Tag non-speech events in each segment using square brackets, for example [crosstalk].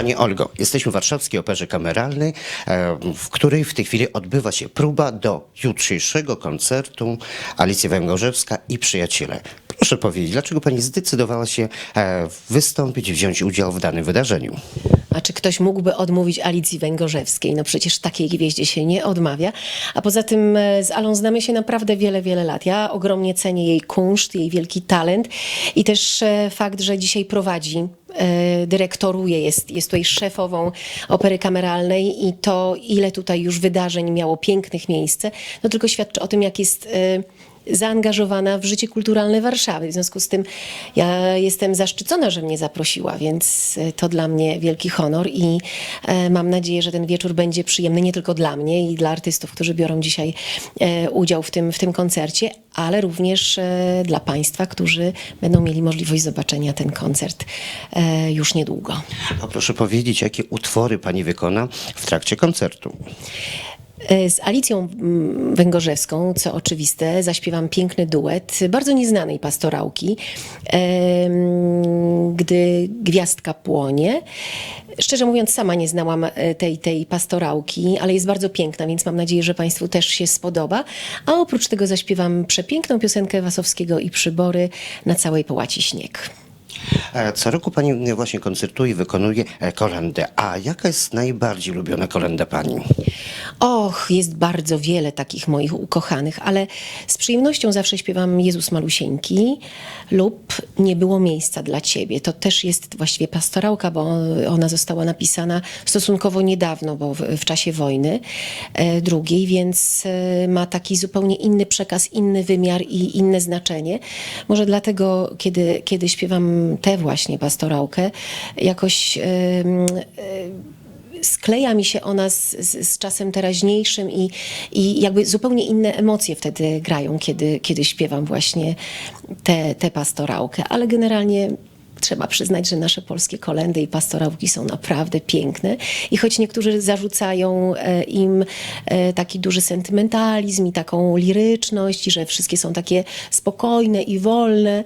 Pani Olgo, jesteśmy w Warszawskiej Operze Kameralnej, e, w której w tej chwili odbywa się próba do jutrzejszego koncertu Alicja Węgorzewska i Przyjaciele. Proszę powiedzieć, dlaczego Pani zdecydowała się e, wystąpić, wziąć udział w danym wydarzeniu? A czy ktoś mógłby odmówić Alicji Węgorzewskiej? No przecież takiej gwieździe się nie odmawia. A poza tym e, z Alą znamy się naprawdę wiele, wiele lat. Ja ogromnie cenię jej kunszt, jej wielki talent i też e, fakt, że dzisiaj prowadzi, dyrektoruje, jest, jest tutaj szefową opery kameralnej i to, ile tutaj już wydarzeń miało pięknych miejsce, no tylko świadczy o tym, jak jest zaangażowana w życie kulturalne Warszawy. W związku z tym ja jestem zaszczycona, że mnie zaprosiła, więc e, to dla mnie wielki honor i e, mam nadzieję, że ten wieczór będzie przyjemny nie tylko dla mnie i dla artystów, którzy biorą dzisiaj e, udział w tym, w tym koncercie, ale również dla Państwa, którzy będą mieli możliwość zobaczenia ten koncert już niedługo. A proszę powiedzieć, jakie utwory Pani wykona w trakcie koncertu? E, Z Alicją Węgorzewską, co oczywiste, zaśpiewam piękny duet bardzo nieznanej pastorałki, gdy gwiazdka płonie. Szczerze mówiąc, sama nie znałam e, tej, tej pastorałki, ale jest bardzo piękna, więc mam nadzieję, że Państwu też się spodoba. A oprócz tego zaśpiewam przepiękną piosenkę Wasowskiego i Przybory na całej połaci śnieg. E, Co roku Pani właśnie koncertuje, wykonuje e, kolendę. A jaka jest najbardziej lubiona kolenda Pani? Och, jest bardzo wiele takich moich ukochanych, ale z przyjemnością zawsze śpiewam Jezus Malusieńki lub Nie było miejsca dla Ciebie. To też jest właściwie pastorałka, bo ona została napisana stosunkowo niedawno, bo w, czasie wojny e, drugiej, więc e, ma taki zupełnie inny przekaz, inny wymiar i inne znaczenie. Może dlatego, kiedy, kiedy śpiewam tę właśnie pastorałkę, jakoś... e, skleja mi się ona z, z, z czasem teraźniejszym i, i jakby zupełnie inne emocje wtedy grają, kiedy, kiedy śpiewam właśnie tę pastorałkę. Ale generalnie trzeba przyznać, że nasze polskie kolendy i pastorałki są naprawdę piękne. I choć niektórzy zarzucają e, im e, taki duży sentymentalizm i taką liryczność, i że wszystkie są takie spokojne i wolne,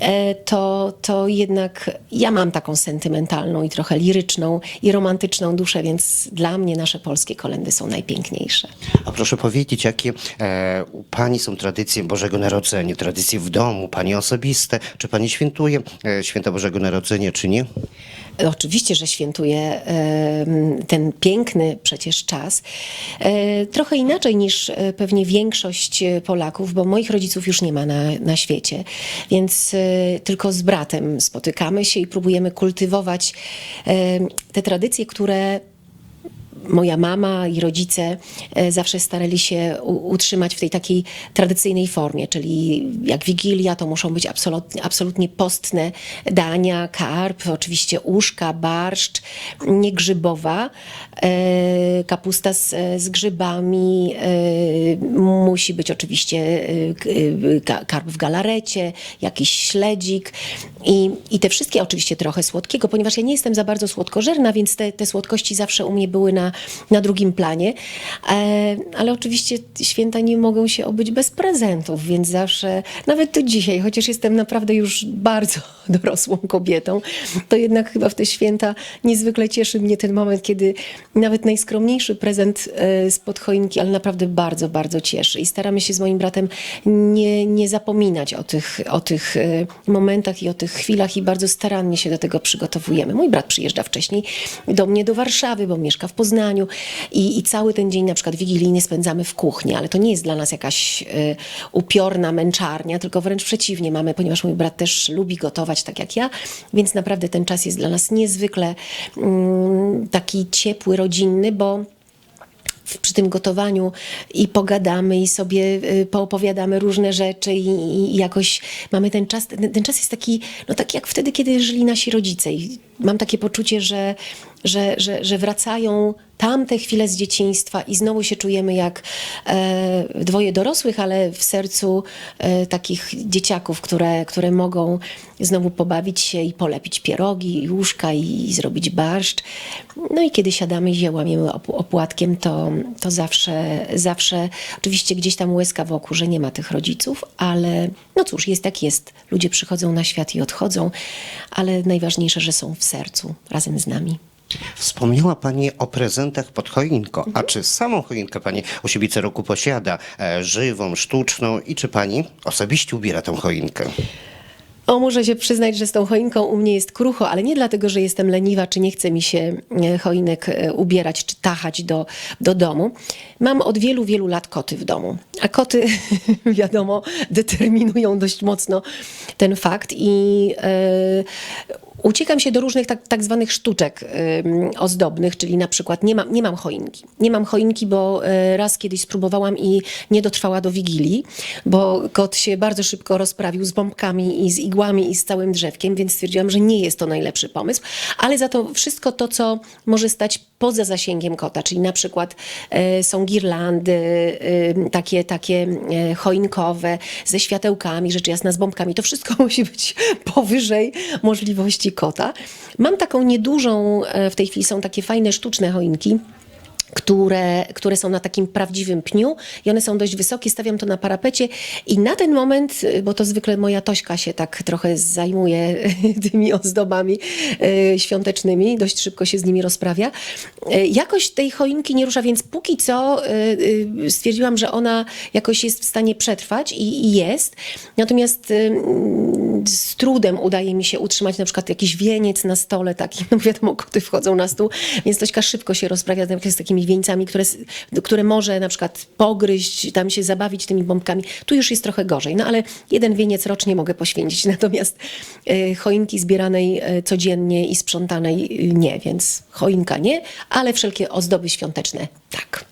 e, to, to jednak ja mam taką sentymentalną i trochę liryczną i romantyczną duszę, więc dla mnie nasze polskie kolendy są najpiękniejsze. A proszę powiedzieć, jakie e, u Pani są tradycje Bożego Narodzenia, tradycje w domu, Pani osobiste? Czy Pani świętuje e, święto Bożego Narodzenia, czy nie? Oczywiście, że świętuję ten piękny przecież czas. E, Trochę inaczej niż e, pewnie większość e, Polaków, bo moich rodziców już nie ma na, na świecie, więc tylko z bratem spotykamy się i próbujemy kultywować te tradycje, które moja mama i rodzice e, zawsze starali się utrzymać w tej takiej tradycyjnej formie, czyli jak Wigilia, to muszą być absolutnie, absolutnie postne dania, karp, oczywiście uszka, barszcz, nie grzybowa, e, kapusta z, z grzybami, e, musi być oczywiście e, e, karp w galarecie, jakiś śledzik i, i te wszystkie oczywiście trochę słodkiego, ponieważ ja nie jestem za bardzo słodkożerna, więc te, te słodkości zawsze u mnie były na, na drugim planie. E, ale oczywiście święta nie mogą się obyć bez prezentów, więc zawsze, nawet do dzisiaj, chociaż jestem naprawdę już bardzo dorosłą kobietą, to jednak chyba w te święta niezwykle cieszy mnie ten moment, kiedy nawet najskromniejszy prezent e, spod choinki, ale naprawdę bardzo, bardzo cieszy. I staramy się z moim bratem nie, nie zapominać o tych, o tych e, momentach i o tych chwilach i bardzo starannie się do tego przygotowujemy. Mój brat przyjeżdża wcześniej do mnie do Warszawy, bo mieszka w Poznaniu i, i cały ten dzień na przykład wigilijny spędzamy w kuchni, ale to nie jest dla nas jakaś e, upiorna męczarnia, tylko wręcz przeciwnie mamy, ponieważ mój brat też lubi gotować tak jak ja, więc naprawdę ten czas jest dla nas niezwykle mm, taki ciepły, rodzinny, bo przy tym gotowaniu i pogadamy i sobie y, poopowiadamy różne rzeczy i, i jakoś mamy ten czas, ten, ten czas jest taki, no tak jak wtedy, kiedy żyli nasi rodzice. I mam takie poczucie, że, że, że, że wracają tamte chwile z dzieciństwa i znowu się czujemy jak e, dwoje dorosłych, ale w sercu e, takich dzieciaków, które, które mogą znowu pobawić się i polepić pierogi, i łóżka i, i zrobić barszcz. No i kiedy siadamy i ziełamiemy op- opłatkiem, to, to zawsze, zawsze oczywiście gdzieś tam łezka wokół, że nie ma tych rodziców, ale no cóż, jest jak jest. Ludzie przychodzą na świat i odchodzą, ale najważniejsze, że są w sercu razem z nami. Wspomniała Pani o prezentach pod choinką. A czy samą choinkę Pani u siebie co roku posiada? E, żywą, sztuczną? I czy Pani osobiście ubiera tą choinkę? O, muszę się przyznać, że z tą choinką u mnie jest krucho, ale nie dlatego, że jestem leniwa, czy nie chce mi się e, choinek e, ubierać, czy tachać do, do domu. Mam od wielu, wielu lat koty w domu. A koty, [laughs] wiadomo, determinują dość mocno ten fakt i e, uciekam się do różnych tak, tak zwanych sztuczek ym, ozdobnych, czyli na przykład nie mam, nie mam choinki. Nie mam choinki, bo e, raz kiedyś spróbowałam i nie dotrwała do Wigilii, bo kot się bardzo szybko rozprawił z bombkami i z igłami i z całym drzewkiem, więc stwierdziłam, że nie jest to najlepszy pomysł, ale za to wszystko to, co może stać poza zasięgiem kota, czyli na przykład e, są girlandy, e, takie, takie e, choinkowe ze światełkami, rzecz jasna z bombkami, to wszystko [laughs] musi być powyżej możliwości kota. Mam taką niedużą, w tej chwili są takie fajne sztuczne choinki, które, które są na takim prawdziwym pniu i one są dość wysokie, stawiam to na parapecie i na ten moment, y, bo to zwykle moja Tośka się tak trochę zajmuje [laughs] tymi ozdobami y, świątecznymi, dość szybko się z nimi rozprawia, y, jakoś tej choinki nie rusza, więc póki co stwierdziłam, że ona jakoś jest w stanie przetrwać i, jest, natomiast z trudem udaje mi się utrzymać na przykład jakiś wieniec na stole taki, [laughs] no wiadomo, koty wchodzą na stół, więc Tośka szybko się rozprawia z takimi wieńcami, które, które może na przykład pogryźć, tam się zabawić tymi bombkami. Tu już jest trochę gorzej, no ale jeden wieniec rocznie mogę poświęcić, [laughs] natomiast e, choinki zbieranej e, codziennie i sprzątanej e, nie, więc choinka nie, ale wszelkie ozdoby świąteczne tak.